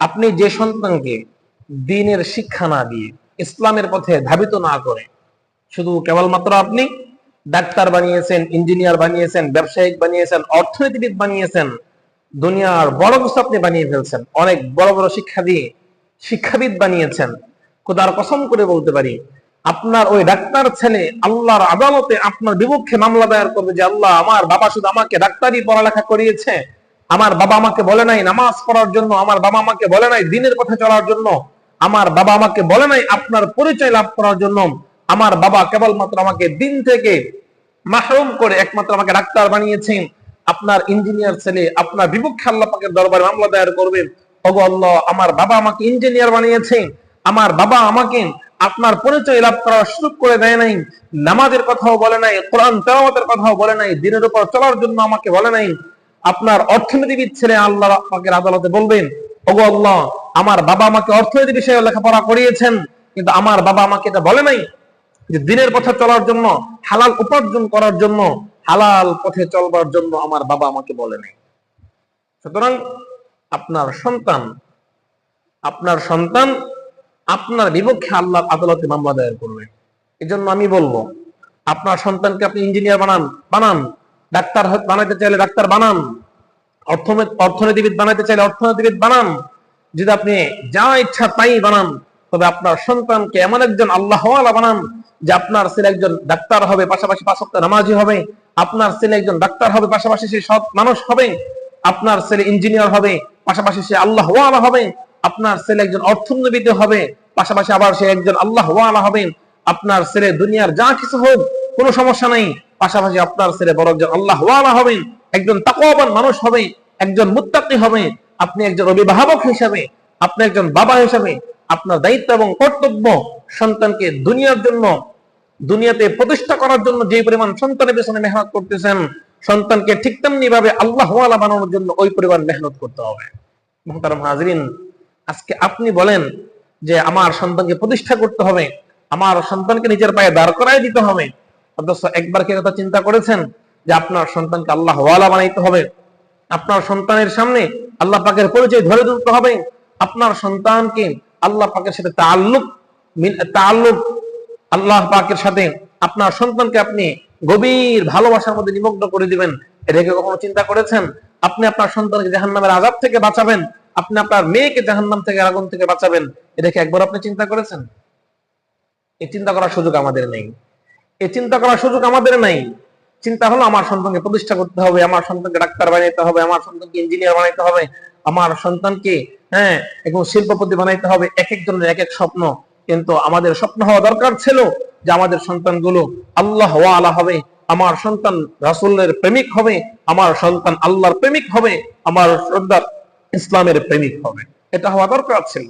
আপনি যে সন্তানকে দিনের শিক্ষা না দিয়ে ইসলামের পথে ধাবিত না করে, শুধু কেবলমাত্র আপনি ডাক্তার বানিয়েছেন, ইঞ্জিনিয়ার বানিয়েছেন, ব্যবসায়িক বানিয়েছেন, অর্থনীতিবিদ বানিয়েছেন, দুনিয়ার বড় কিছু আপনি বানিয়ে ফেলছেন, অনেক বড় বড় শিক্ষা দিয়ে শিক্ষাবিদ বানিয়েছেন। খোদার কসম করে বলতে পারি, আপনার ওই ডাক্তার ছেলে আল্লাহর আদালতে আপনার বিপক্ষে মামলা দায়ের করবে যে আল্লাহ আমার বাবা শুধু আমাকে ডাক্তারি পড়ালেখা করিয়েছে আমার বাবা আমাকে বলে নাই নামাজ পড়ার জন্য, আমার বাবা আমাকে বলে নাই দিনের পথে চলার জন্য, আমার বাবা আমাকে বলে নাই আপনার পরিচয় লাভ করার জন্য, আমার বাবা কেবলমাত্র আমাকে দিন থেকে মাহরুম করে একমাত্র আমাকে ডাক্তার বানিয়েছেন আপনার ইঞ্জিনিয়ার ছেলে, আপনার বিপক্ষে আল্লাহ পাকের দরবারে মামলা দায়ের করবে। ওগো আল্লাহ, আমার বাবা আমাকে ইঞ্জিনিয়ার বানিয়েছেন আমার বাবা আমাকে আপনার পরিচয় লাভ করার সুযোগ করে দেয় নাই, নামাজের কথাও বলে নাই, কোরআন তেলাওয়াতের কথাও বলে নাই, দিনের উপর চলার জন্য আমাকে বলে নাই আপনার অর্থনীতিবিদ ছেলে আল্লাহ আপনাকে আদালতে বলবেন, ওগো আল্লাহ, আমার বাবা আমাকে অর্থনীতি বিষয়ে লেখাপড়া করিয়েছেন, কিন্তু আমার বাবা আমাকে এটা বলে নাই যে দিনের পথে চলার জন্য, হালাল উপার্জন করার জন্য, হালাল পথে চলবার জন্য আমার বাবা আমাকে বলে নাই। সুতরাং আপনার সন্তান আপনার সন্তান আপনার বিপক্ষে আল্লাহ আদালতে মামলা দায়ের করবে। এই জন্য আমি বলব, আপনার সন্তানকে আপনি ইঞ্জিনিয়ার বানান বানান। ডাক্তার বানাইতে চাইলে ডাক্তার বানান। অর্থ- অর্থনীতিবিদ বানাইতে চাইলে অর্থনীতিবিদ বানান। যদি আপনি যা ইচ্ছা তাই বানান, তবে আপনার সন্তানকে এমন একজন আল্লাহ বানান যে আপনার ছেলে একজন ডাক্তার হবে, পাশাপাশি পাঁচ নামাজি হবে। আপনার ছেলে একজন ডাক্তার হবে, পাশাপাশি সে সৎ মানুষ হবে। আপনার ছেলে ইঞ্জিনিয়ার হবে, পাশাপাশি সে আল্লাহ হবে। আপনার ছেলে একজন অর্থনীতিবিদ হবে, পাশাপাশি আবার সে একজন আল্লাহ হবে। আপনার ছেলে দুনিয়ার যা কিছু হোক, কোনো সমস্যা নাই। পাশাপাশি আপনার ছেলে বড় একজন আল্লাহ হবেন একজন তাকওয়াবান মানুষ হবে, একজন মুত্তাকি হবে, আপনি একজন অভিভাবক হিসাবে, আপনি একজন বাবা হিসাবে, আপনার দায়িত্ব এবং কর্তব্য সন্তানকে দুনিয়ার জন্য, দুনিয়াতে প্রতিষ্ঠা করার জন্য যে পরিমাণ সন্তানের পেছনে মেহনত করতেছেন, সন্তানকে ঠিক তেমনি ভাবে আল্লাহ বানানোর জন্য ওই পরিমাণ মেহনত করতে হবে। হাজরিন, আজকে আপনি বলেন যে আমার সন্তানকে প্রতিষ্ঠা করতে হবে, আমার সন্তানকে নিজের পায়ে দাঁড় করাই দিতে হবে অথচ একবার কি কথা চিন্তা করেছেন যে আপনার সন্তানকে আল্লাহ বানাইতে হবে? আপনার সন্তানের সামনে আল্লাহ পাকের পরিচয় ধরে তুলতে হবে। আপনার সন্তানকে আল্লাহ পাকের সাথে তাল্লুক তাল্লুক আল্লাহ পাকের সাথে আপনার সন্তানকে আপনি গভীর ভালোবাসার মধ্যে নিমগ্ন করে দিবেন। এটাকে কখনো চিন্তা করেছেন? আপনি আপনার সন্তানকে জাহান্নামের আজাব থেকে বাঁচাবেন। আপনি আপনার মেয়েকে জাহান্নাম থেকে, আগুন থেকে বাঁচাবেন। এটাকে একবার আপনি চিন্তা করেছেন? এই চিন্তা করার সুযোগ আমাদের নেই। এই চিন্তা করার সুযোগ আমাদের নেই। চিন্তা হলো আমার সন্তানকে প্রতিষ্ঠা করতে হবে, আমার সন্তানকে ডাক্তার বানাইতে হবে, আমার সন্তানকে ইঞ্জিনিয়ার বানাইতে হবে, আমার সন্তানকে হ্যাঁ একদম শিল্পপতি বানাইতে হবে এক একজনের এক এক স্বপ্ন। কিন্তু আমাদের স্বপ্ন হওয়া দরকার ছিল যে আমাদের সন্তানগুলো আল্লাহ আলা হবে, আমার সন্তান রাসুলের প্রেমিক হবে, আমার সন্তান আল্লাহর প্রেমিক হবে, আমার সন্তান ইসলামের প্রেমিক হবে। এটা হওয়া দরকার ছিল।